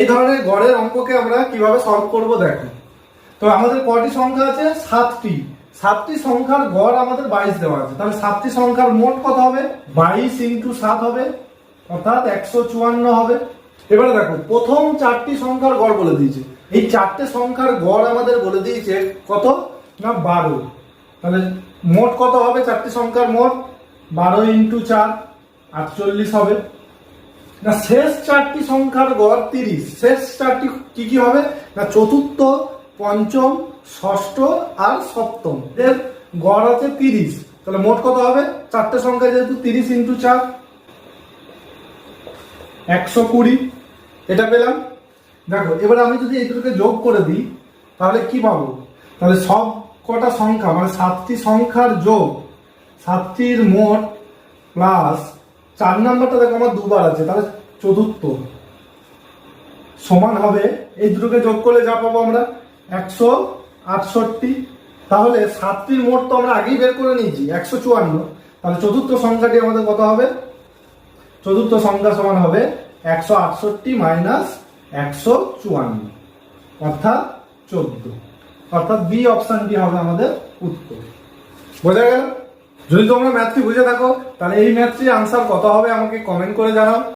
এই ধরনের গড়ের অঙ্ককে আমরা কীভাবে সলভ করব দেখো। তো আমাদের কটি সংখ্যা আছে? সাতটি। সাতটি সংখ্যার গড় আমাদের বাইশ দেওয়া আছে। তাহলে সাতটি সংখ্যার মোট কত হবে? বাইশ ইন্টু সাত হবে, অর্থাৎ একশো চুয়ান্ন হবে। এবারে দেখো, প্রথম চারটি সংখ্যার গড় বলে দিয়েছে। এই চারটে সংখ্যার গড় আমাদের বলে দিয়েছে কত? না, বারো। তাহলে মোট কত হবে চারটি সংখ্যার মোট? বারো ইন্টু চার, আটচল্লিশ হবে। না শেষ চারটি সংখ্যার গড় তিরিশ। শেষ চারটি কি কি হবে? না চতুর্থ, পঞ্চম, ষষ্ঠ আর সপ্তম। এর গড় আছে তিরিশ। তাহলে মোট কত হবে? চারটে সংখ্যা যেহেতু তিরিশ ইন্টু চার, একশো কুড়ি। এটা পেলাম। দেখো, এবার আমি যদি এইগুলোকে যোগ করে দিই, তাহলে কি পাবো? তাহলে সব কটা সংখ্যা মানে সাতটি সংখ্যার যোগ, সাতটির মোট প্লাস চার নাম্বারটা দেখো, আমার দুবার আছে, তাহলে চতুর্থ। সমান হবে, এই দুটোকে যোগ করলে যা পাবো আমরা, একশো আটষট্টি। তাহলে সাতটির মোট তো আমরা আগেই বের করে নিয়েছি, একশো চুয়ান্ন। তাহলে চতুর্থ সংখ্যাটি আমাদের কত হবে? চতুর্থ সংখ্যা সমান হবে একশো আটষট্টি মাইনাস একশো চুয়ান্ন, অর্থাৎ চোদ্দ। অর্থাৎ বি অপশনটি হবে আমাদের উত্তর। বোঝা গেল? যদি তোমরা ম্যাথটি বুঝে থাকো, তাহলে এই ম্যাথটি আনসার কত হবে আমাকে কমেন্ট করে জানাও।